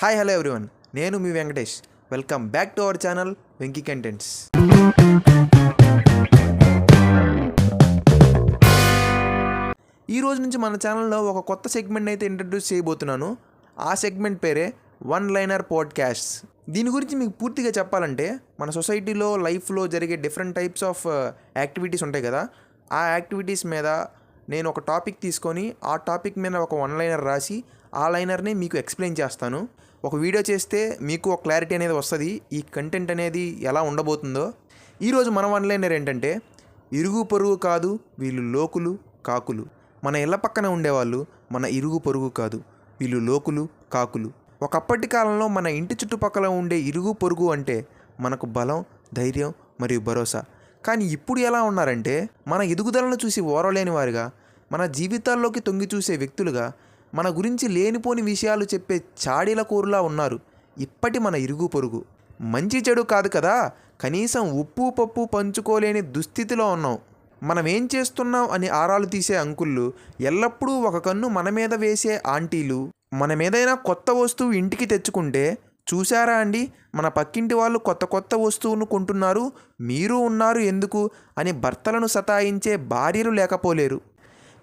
Hi hello everyone నేను మీ Venkatesh. Welcome back to our channel Venky contents ఈ రోజు నుంచి మన ఛానల్లో ఒక కొత్త సెగ్మెంట్ అయితే ఇంట్రడ్యూస్ చేయబోతున్నాను. ఆ సెగ్మెంట్ పేరే వన్ లైనర్ పాడ్కాస్ట్ దీని గురించి మీకు పూర్తిగా చెప్పాలంటే మన సొసైటీలో లైఫ్లో జరిగే డిఫరెంట్ టైప్స్ ఆఫ్ యాక్టివిటీస్ ఉంటాయి కదా. ఆ యాక్టివిటీస్ మీద నేను ఒక టాపిక్ తీసుకొని ఆ టాపిక్ మీద ఒక వన్ లైనర్ రాసి ఆ లైనర్ని మీకు ఎక్స్ప్లెయిన్ చేస్తాను. ఒక వీడియో చేస్తే మీకు ఒక క్లారిటీ అనేది వస్తుంది. ఈ కంటెంట్ అనేది ఎలా ఉండబోతుందో. ఈరోజు మన వన్ లైనర్ ఏంటంటే ఇరుగు పొరుగు కాదు వీళ్ళు లోకులు కాకులు. మన ఇళ్ళ పక్కన ఉండేవాళ్ళు మన ఇరుగు పొరుగు కాదు వీళ్ళు లోకులు కాకులు. ఒకప్పటి కాలంలో మన ఇంటి చుట్టుపక్కల ఉండే ఇరుగు పొరుగు అంటే మనకు బలం ధైర్యం మరియు భరోసా. కానీ ఇప్పుడు ఎలా ఉన్నారంటే మన ఎదుగుదలను చూసి ఓరలేని వారుగా మన జీవితాల్లోకి తొంగి చూసే వ్యక్తులుగా మన గురించి లేనిపోని విషయాలు చెప్పే చాడీల కూరలా ఉన్నారు. ఇప్పటి మన ఇరుగు పొరుగు. మంచి చెడు కాదు కదా? కనీసం ఉప్పు పప్పు పంచుకోలేని దుస్థితిలో ఉన్నాం. మనం ఏం చేస్తున్నాం అని ఆరాలు తీసే అంకుళ్ళు ఎల్లప్పుడూ ఒక కన్ను మన మీద వేసే ఆంటీలు మన మీదైనా కొత్త వస్తువు ఇంటికి తెచ్చుకుంటే చూసారా అండి? మన పక్కింటి వాళ్ళు కొత్త కొత్త వస్తువును కొంటున్నారు మీరు ఉన్నారు ఎందుకు? అని భర్తలను సతాయించే భార్యలు లేకపోలేరు.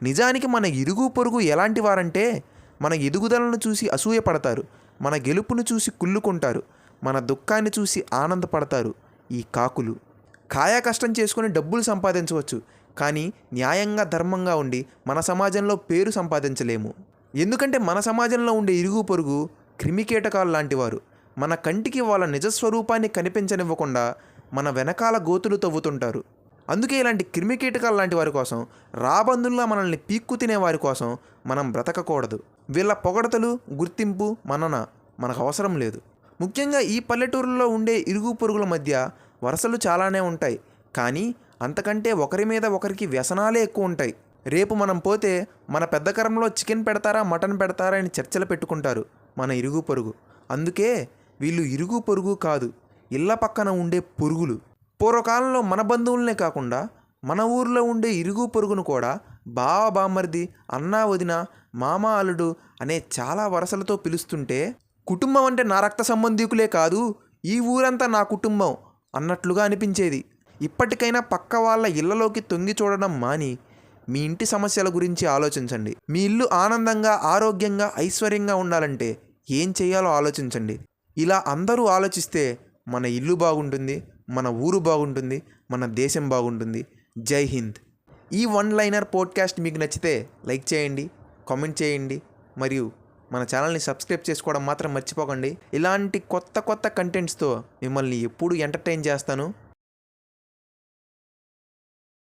నిజానికి మన ఇరుగు పొరుగు ఎలాంటి వారంటే మన ఎదుగుదలను చూసి అసూయపడతారు మన గెలుపును చూసి కుళ్ళుకుంటారు మన దుఃఖాన్ని చూసి ఆనందపడతారు ఈ కాకులు. కాయా కష్టం చేసుకుని డబ్బులు సంపాదించవచ్చు కానీ న్యాయంగా ధర్మంగా ఉండి మన సమాజంలో పేరు సంపాదించలేము. ఎందుకంటే మన సమాజంలో ఉండే ఇరుగు పొరుగు క్రిమికీటకాలు లాంటివారు మన కంటికి వాళ్ళ నిజస్వరూపాన్ని కనిపించనివ్వకుండా మన వెనకాల గోతులు తవ్వుతుంటారు. అందుకే ఇలాంటి క్రిమికీటకాలు లాంటి వారి కోసం రాబందుల్లా మనల్ని పీక్కు తినే వారి కోసం మనం బ్రతకకూడదు. వీళ్ళ పొగడతలు గుర్తింపు మనన మనకు అవసరం లేదు. ముఖ్యంగా ఈ పల్లెటూరులో ఉండే ఇరుగు పొరుగుల మధ్య వరసలు చాలానే ఉంటాయి. కానీ అంతకంటే ఒకరి మీద ఒకరికి వ్యసనాలే ఎక్కువ ఉంటాయి. రేపు మనం పోతే మన పెద్ద కరంలో చికెన్ పెడతారా మటన్ పెడతారా అని చర్చలు పెట్టుకుంటారు మన ఇరుగు పొరుగు. అందుకే వీళ్ళు ఇరుగు పొరుగు కాదు ఇళ్ళ పక్కన ఉండే పురుగులు. పూర్వకాలంలో మన బంధువులనే కాకుండా మన ఊర్లో ఉండే ఇరుగు పొరుగును కూడా బావ బామ్మర్ది అన్నా వదిన మామ అల్లుడు అనే చాలా వరసలతో పిలుస్తుంటే కుటుంబం అంటే నా రక్త సంబంధికులే కాదు ఈ ఊరంతా నా కుటుంబం అన్నట్లుగా అనిపించేది. ఇప్పటికైనా పక్క వాళ్ళ ఇళ్ళలోకి తొంగి చూడడం మాని మీ ఇంటి సమస్యల గురించి ఆలోచించండి. మీ ఇల్లు ఆనందంగా ఆరోగ్యంగా ఐశ్వర్యంగా ఉండాలంటే ఏం చేయాలో ఆలోచించండి. ఇలా అందరూ ఆలోచిస్తే మన ఇల్లు బాగుంటుంది మన ఊరు బాగుంటుంది మన దేశం బాగుంటుంది. జై హింద్. ఈ వన్ లైనర్ పోడ్కాస్ట్ మీకు నచ్చితే లైక్ చేయండి కామెంట్ చేయండి మరియు మన ఛానల్ని సబ్స్క్రైబ్ చేసుకోవడం మాత్రం మర్చిపోకండి. ఇలాంటి కొత్త కొత్త కంటెంట్స్తో మిమ్మల్ని ఎప్పుడు ఎంటర్టైన్ చేస్తాను.